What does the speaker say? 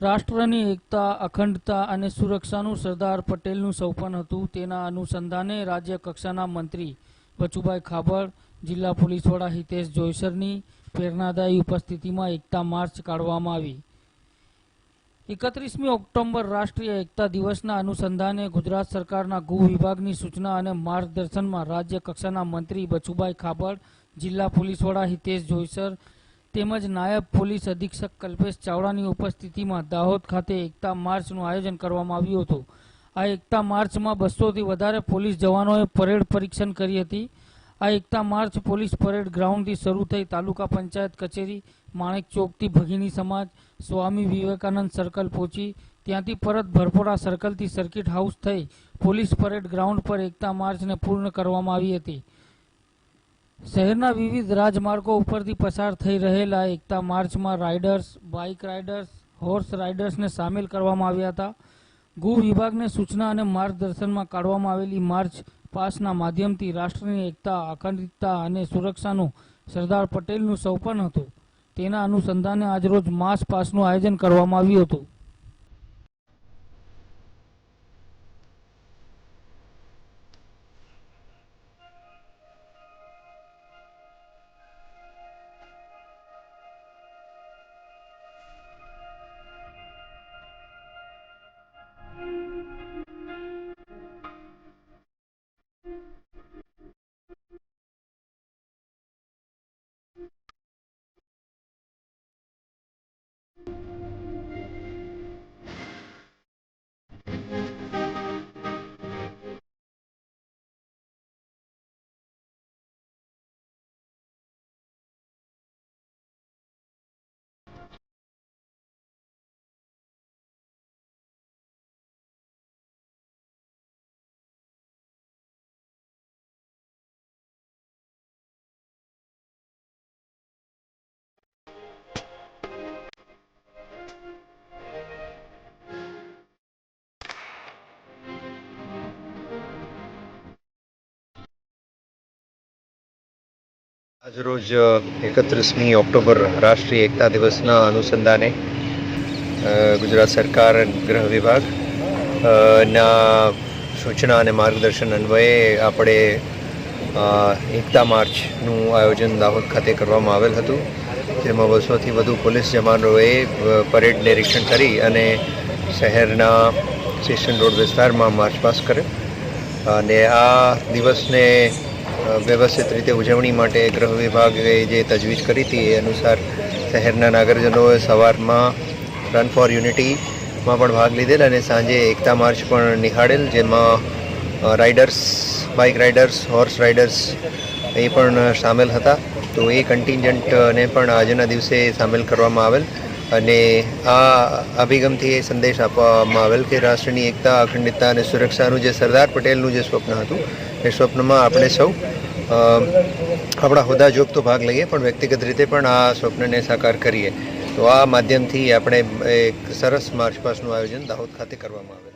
રાષ્ટ્રની એકતા, અખંડતા અને સુરક્ષાનું સરદાર પટેલનું સૌપન હતું. તેના અનુસંધાને રાજ્ય કક્ષાના મંત્રી બચુભાઈ ખાબડ જિલ્લા પોલીસ વડા હિતેશ જોઈસરની પ્રેરણાદાયી ઉપસ્થિતિમાં એકતા માર્ચ કાઢવામાં આવી. એકત્રીસમી ઓક્ટોબર રાષ્ટ્રીય એકતા દિવસના અનુસંધાને ગુજરાત સરકારના ગૃહ વિભાગની સૂચના અને માર્ગદર્શનમાં રાજ્ય કક્ષાના મંત્રી બચુભાઈ ખાબડ જિલ્લા પોલીસ વડા હિતેશ જોયસર તેમજ નાયબ પોલીસ અધિક્ષક કલ્પેશ ચાવડાની ઉપસ્થિતિમાં દાહોદ ખાતે એકતા માર્ચનું આયોજન કરવામાં આવ્યું હતું. આ એકતા માર્ચમાં બસોથી વધારે પોલીસ જવાનોએ પરેડ પરીક્ષણ કરી હતી. આ એકતા માર્ચ પોલીસ પરેડ ગ્રાઉન્ડથી શરૂ થઈ તાલુકા પંચાયત કચેરી, માણેક ચોકથી ભગીની સમાજ, સ્વામી વિવેકાનંદ સર્કલ પહોંચી. ત્યાંથી પરત ભરપોડા સર્કલથી સર્કિટ હાઉસ થઈ પોલીસ પરેડ ગ્રાઉન્ડ પર એકતા માર્ચને પૂર્ણ કરવામાં આવી હતી. શહેરના વિવિધ રાજમાર્ગો ઉપરથી પસાર થઈ રહેલા એકતા માર્ચમાં રાઇડર્સ, બાઇક રાઇડર્સ, હોર્સ રાઇડર્સને સામેલ કરવામાં આવ્યા હતા. ગૃહ વિભાગને સૂચના અને માર્ગદર્શનમાં કાઢવામાં આવેલી માર્ચ પાસના માધ્યમથી રાષ્ટ્રની એકતા, અખંડિતતા અને સુરક્ષાનું સરદાર પટેલનું સૌપન હતું. તેના અનુસંધાને આજરોજ માસ પાસનું આયોજન કરવામાં આવ્યું હતું. આજરોજ એકત્રીસમી ઓક્ટોબર રાષ્ટ્રીય એકતા દિવસના અનુસંધાને ગુજરાત સરકાર, ગૃહ વિભાગ ના સૂચના અને માર્ગદર્શન અન્વયે આપણે એકતા માર્ચનું આયોજન દાહોદ ખાતે કરવામાં આવેલ હતું. જેમાં બસોથી વધુ પોલીસ જવાનોએ પરેડ નિરીક્ષણ કરી અને શહેરના સ્ટેશન રોડ વિસ્તારમાં માર્ચ પાસ કર્યો. અને આ દિવસને વ્યવસ્થિત રીતે ઉજવણી માટે ગૃહ વિભાગે જે તજવીજ કરી હતી એ અનુસાર શહેરના નાગરજનોએ સવારમાં રન ફોર યુનિટીમાં પણ ભાગ લીધેલ અને સાંજે એકતા માર્ચ પણ નિહાળેલ, જેમાં riders bike riders horse riders એ પણ સામેલ હતા. તો એ કન્ટિન્જન્ટને પણ આજના દિવસે સામેલ કરવામાં આવેલ. અને આ અભિગમથી એ સંદેશ આપવામાં આવેલ કે રાષ્ટ્રની એકતા, અખંડિતતા અને સુરક્ષાનું જે સરદાર પટેલનું જે સ્વપ્ન હતું, એ સ્વપ્નમાં આપણે સૌ આપણા હોદ્દા જોગ તો ભાગ લઈએ, પણ વ્યક્તિગત રીતે પણ આ સ્વપ્નને સાકાર કરીએ. તો આ માધ્યમથી આપણે એક સરસ માર્ચ પાસનું આયોજન દાહોદ ખાતે કરવામાં આવે